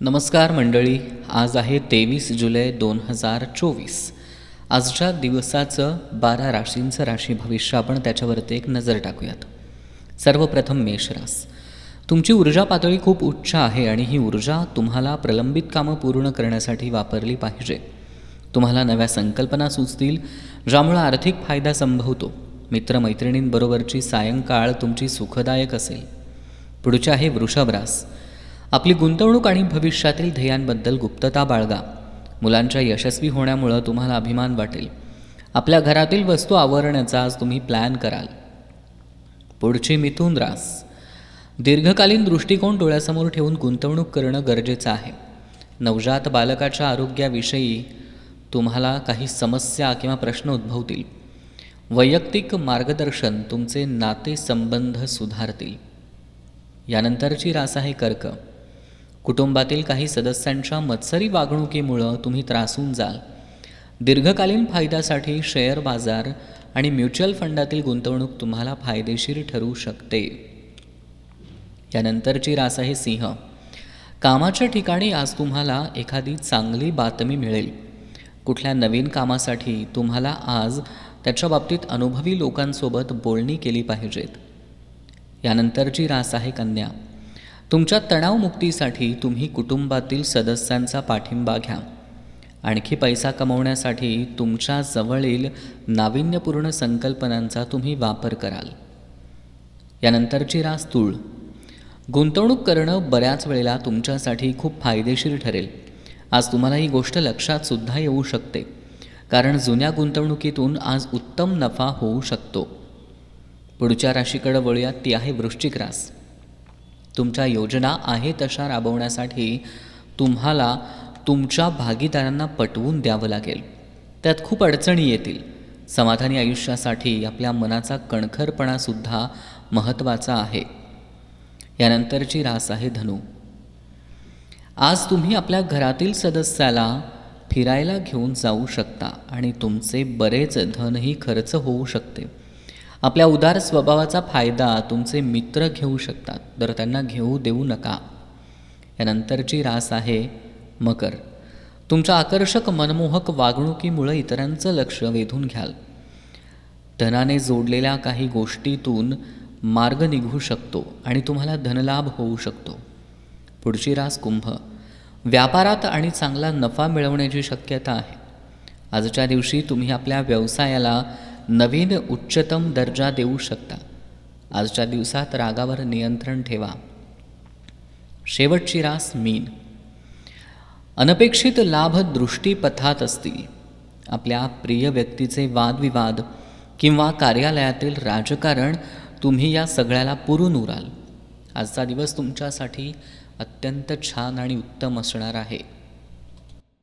नमस्कार मंडळी आज आहे तेवीस जुलै दोन हजार चोवीस. आजच्या दिवसाचं बारा राशींचं राशी भविष्य आपण त्याच्यावरती एक नजर टाकूयात. सर्वप्रथम मेषरास तुमची ऊर्जा पातळी खूप उच्च आहे आणि ही ऊर्जा तुम्हाला प्रलंबित कामं पूर्ण करण्यासाठी वापरली पाहिजे. तुम्हाला नव्या संकल्पना सुचतील ज्यामुळं आर्थिक फायदा संभवतो. मित्रमैत्रिणींबरोबरची सायंकाळ तुमची सुखदायक असेल. पुढचे आहे वृषभ रास. आपली गुंतवणूक आणि भविष्यातील ध्येयांबद्दल गुप्तता बाळगा. मुलांच्या यशस्वी होण्यामुळं तुम्हाला अभिमान वाटेल. आपल्या घरातील वस्तू आवरण्याचा आज तुम्ही प्लॅन कराल. पुढची मिथुन रास. दीर्घकालीन दृष्टिकोन डोळ्यासमोर ठेवून गुंतवणूक करणं गरजेचं आहे. नवजात बालकाच्या आरोग्याविषयी तुम्हाला काही समस्या किंवा प्रश्न उद्भवतील. वैयक्तिक मार्गदर्शन तुमचे नातेसंबंध सुधारतील. यानंतरची रास आहे कर्क. कुटुंबातील काही सदस्यांच्या मत्सरी वागणुकीमुळं तुम्ही त्रासून जाल. दीर्घकालीन फायद्यासाठी शेअर बाजार आणि म्युच्युअल फंडातील गुंतवणूक तुम्हाला फायदेशीर ठरू शकते. यानंतरची रास आहे सिंह. कामाच्या ठिकाणी आज तुम्हाला एखादी चांगली बातमी मिळेल. कुठल्या नवीन कामासाठी तुम्हाला आज त्याच्या बाबतीत अनुभवी लोकांसोबत बोलणी केली पाहिजेत. यानंतरची रास आहे कन्या. तुमच्या तणावमुक्तीसाठी तुम्ही कुटुंबातील सदस्यांचा पाठिंबा घ्या. आणखी पैसा कमवण्यासाठी तुमच्या जवळील नाविन्यपूर्ण संकल्पनांचा तुम्ही वापर कराल. यानंतरची रास तूळ. गुंतवणूक करणं बऱ्याच वेळेला तुमच्यासाठी खूप फायदेशीर ठरेल. आज तुम्हाला ही गोष्ट लक्षात सुद्धा येऊ शकते. कारण जुन्या गुंतवणुकीतून आज उत्तम नफा होऊ शकतो. पुढच्या राशीकडे वळूयात ती आहे वृश्चिक रास. तुमच्या योजना आहे तशा राबवण्यासाठी तुम्हाला तुमच्या भागीदारांना पटवून द्यावं लागेल. त्यात खूप अडचणी येतील. समाधानी आयुष्यासाठी आपल्या मनाचा कणखरपणासुद्धा महत्त्वाचा आहे. यानंतरची रास आहे धनु. आज तुम्ही आपल्या घरातील सदस्याला फिरायला घेऊन जाऊ शकता आणि तुमचे बरेच धनही खर्च होऊ शकते. आपल्या उदार स्वभावाचा फायदा तुमचे मित्र घेऊ शकतात. तर त्यांना घेऊ देऊ नका. यानंतरची रास आहे मकर. तुमच्या आकर्षक मनमोहक वागणुकीमुळं इतरांचं लक्ष वेधून घ्याल. धनाने जोडलेल्या काही गोष्टीतून मार्ग निघू शकतो आणि तुम्हाला धनलाभ होऊ शकतो. पुढची रास कुंभ. व्यापारात आणि चांगला नफा मिळवण्याची शक्यता आहे. आजच्या दिवशी तुम्ही आपल्या व्यवसायाला नवीन उच्चतम दर्जा देऊ शकता. आजच्या दिवसात रागावर नियंत्रण ठेवा. शेवटची रास मीन. अनपेक्षित लाभ दृष्टीपथात असतील आपल्या प्रिय व्यक्तीचे वादविवाद किंवा कार्यालयातील राजकारण तुम्ही या सगळ्याला पुरून उराल. आजचा दिवस तुमच्यासाठी अत्यंत छान आणि उत्तम असणार आहे.